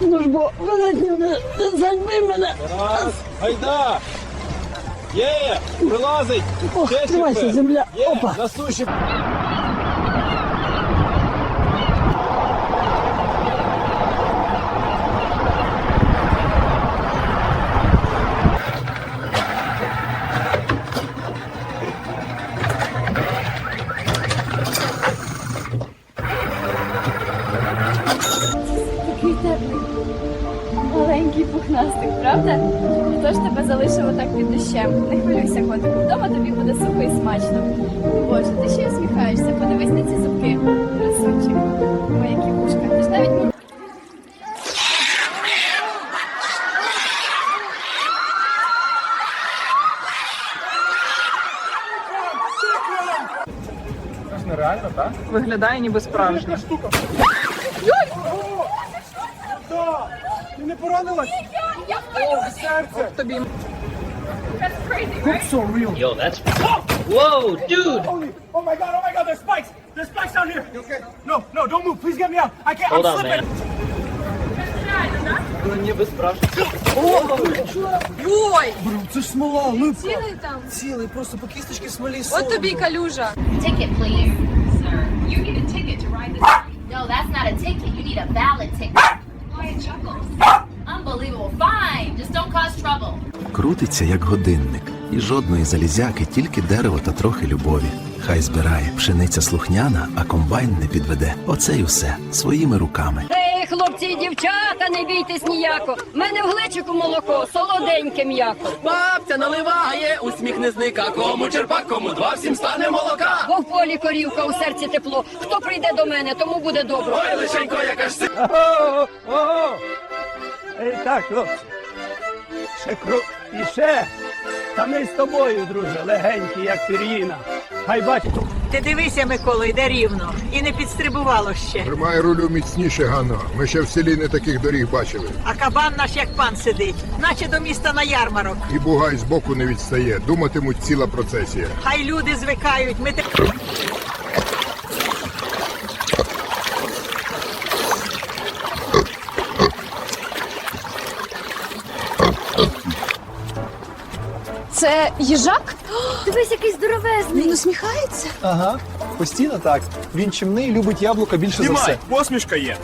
Ну ж бо, великий, не зганьби мене. Раз, гайда! Є! Прилазить! Ох, тримайся, земля. Є! Опа. На суші! Правда? Хто ж тебе залишив отак під дощем? Не хвилюйся, котику. Вдома тобі буде сухо і смачно. Боже, ти ще й усміхаєшся. Подивись на ці зубки. Красунчик. Ой, які вушка. Ти ж навіть не Це ж нереально, так? Виглядає ніби справжнє. Так! Ти не поранилась? О, серце! Тобі Yo, that's. Whoa, dude! Holy, oh my god, oh my god, there's spikes! There's spikes down here! You okay? No, no, don't move, please get me out! I can't, Hold I'm on, slipping! man. ніби справжній. Ой! Це ж смола, липка! Цілий там. Цілий, просто по кісточки смолі От тобі й калюжа. Ticket, please. Sir, you need a ticket to ride this. No, that's not a ticket. You need a valid Крутиться як годинник, і жодної залізяки, тільки дерево та трохи любові. Хай збирає пшениця слухняна, а комбайн не підведе. Оце й усе своїми руками. Ей, хлопці і дівчата, не бійтесь ніяко. В мене в глечику молоко, солоденьке м'яко. Бабця наливає, усміх не зника. Кому черпак, кому два, всім стане молока. Бо в полі корівка, у серці тепло. Хто прийде до мене, тому буде добро. Ой, лишенько, яка ж си. Ого! Ого! Ей, так, хлопці. Ще кру... І ще. Та ми з тобою, друже, легенькі, як пір'їна. Хай бачить. Ти дивися, Микола, йде рівно. І не підстрибувало ще. Тримай рулю міцніше, Ганно. Ми ще в селі не таких доріг бачили. А кабан наш як пан сидить, наче до міста на ярмарок. І бугай збоку не відстає. Думатимуть ціла процесія. Хай люди звикають. Ми те... Це їжак? Дивись, який здоровезний. Він усміхається. Ага, постійно так. Він чимний, любить яблука більше за все. посмішка є.